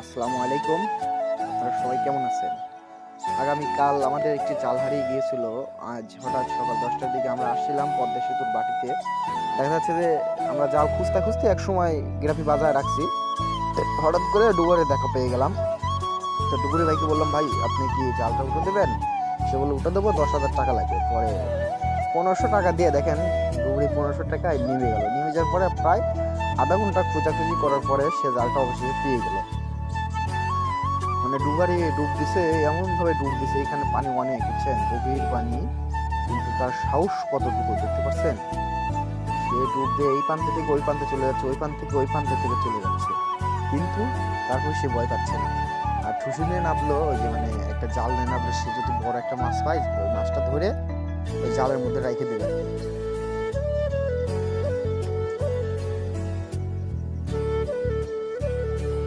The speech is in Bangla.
আসসালামু আলাইকুম। আপনারা সবাই কেমন আছেন? আগামীকাল আমাদের একটি জাল হারিয়ে গিয়েছিল। আজ হঠাৎ সকাল দশটার দিকে আমরা আসছিলাম পদ্মা সেতুর বাটিতে। দেখা যাচ্ছে যে আমরা জাল খুঁজতে খুঁজতে এক সময় গ্রাফি বাজায় রাখছি। হঠাৎ করে ডুবরে দেখা পেয়ে গেলাম। তো ডুবুরি ভাইকে বললাম, ভাই, আপনি কি জালটা উঠে দেবেন? সে বলল, উঠে দেবো, দশ হাজার টাকা লাগবে। পরে পনেরোশো টাকা দিয়ে দেখেন ডুবুরি পনেরোশো টাকায় নেমে গেল। নেমে যাওয়ার পরে প্রায় আধা ঘণ্টা খোঁজাখুঁজি করার পরে সে জালটা অবশেষে পেয়ে গেল। মানে ডুবারি ডুব দিছে এমন ভাবে ডুব দিছে, এখানে পানি অনেক, বুঝছেন? গভীর পানি, কিন্তু তার সাহস কতটুকু দেখতে পাচ্ছেন? সে ডুব দিয়ে এই প্রান্ত থেকে ওই প্রান্তে চলে যাচ্ছে, ওই প্রান্ত থেকে ওই প্রান্ত থেকে চলে যাচ্ছে। কিন্তু তারপর সে ভয় পাচ্ছে না। আর ঠুসু নিয়ে নামলো, ওই যে মানে একটা জাল নিয়ে নামলো, সে যদি বড় একটা মাছ পায়, ওই মাছটা ধরে ওই জালের মধ্যে রেখে দেবে।